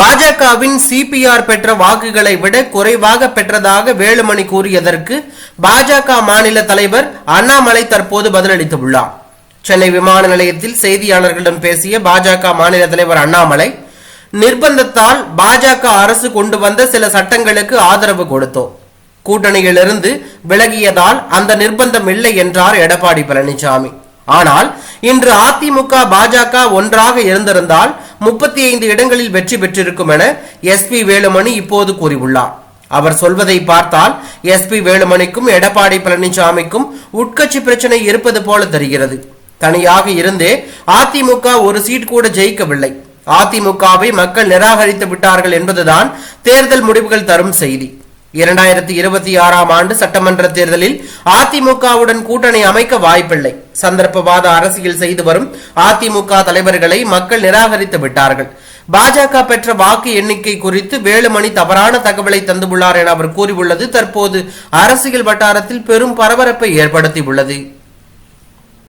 பாஜகவின் சிபிஆர் பெற்ற வாக்குகளை விட குறைவாக பெற்றதாக வேலுமணி கூறியதற்கு பாஜக மாநில தலைவர் அண்ணாமலை தற்போது பதிலளித்துள்ளார். சென்னை விமான நிலையத்தில் செய்தியாளர்களிடம் பேசிய பாஜக மாநில தலைவர் அண்ணாமலை நிர்பந்தத்தால் பாஜக அரசு கொண்டு வந்த சில சட்டங்களுக்கு ஆதரவு கொடுத்தோம். கூட்டணியிலிருந்து விலகியதால் அந்த நிர்பந்தம் இல்லை என்றார் எடப்பாடி பழனிசாமி. ஆனால் இன்று அதிமுக பாஜக ஒன்றாக இருந்திருந்தால் முப்பத்தி ஐந்து இடங்களில் வெற்றி பெற்றிருக்கும் என எஸ்பி வேலுமணி இப்போது கூறியுள்ளார். அவர் சொல்வதை பார்த்தால் எஸ்பி வேலுமணிக்கும் எடப்பாடி பழனிசாமிக்கும் உட்கட்சி பிரச்சனை இருப்பது போல தெரிகிறது. தனியாக இருந்தே அதிமுக ஒரு சீட் கூட ஜெயிக்கவில்லை. அதிமுகவை மக்கள் நிராகரித்து விட்டார்கள் என்பதுதான் தேர்தல் முடிவுகள் தரும் செய்தி. இரண்டாயிரத்தி இருபத்தி ஆறாம் ஆண்டு சட்டமன்ற தேர்தலில் அதிமுகவுடன் கூட்டணி அமைக்க வாய்ப்பில்லை. சந்தர்ப்பவாத அரசியல் செய்து வரும் அதிமுக தலைவர்களை மக்கள் நிராகரித்து விட்டார்கள். பாஜக பெற்ற வாக்கு எண்ணிக்கை குறித்து வேலுமணி தவறான தகவலை தந்துள்ளார் என அவர் கூறியுள்ளது. தற்போது அரசியல் வட்டாரத்தில் பெரும் பரபரப்பை ஏற்படுத்தியுள்ளது.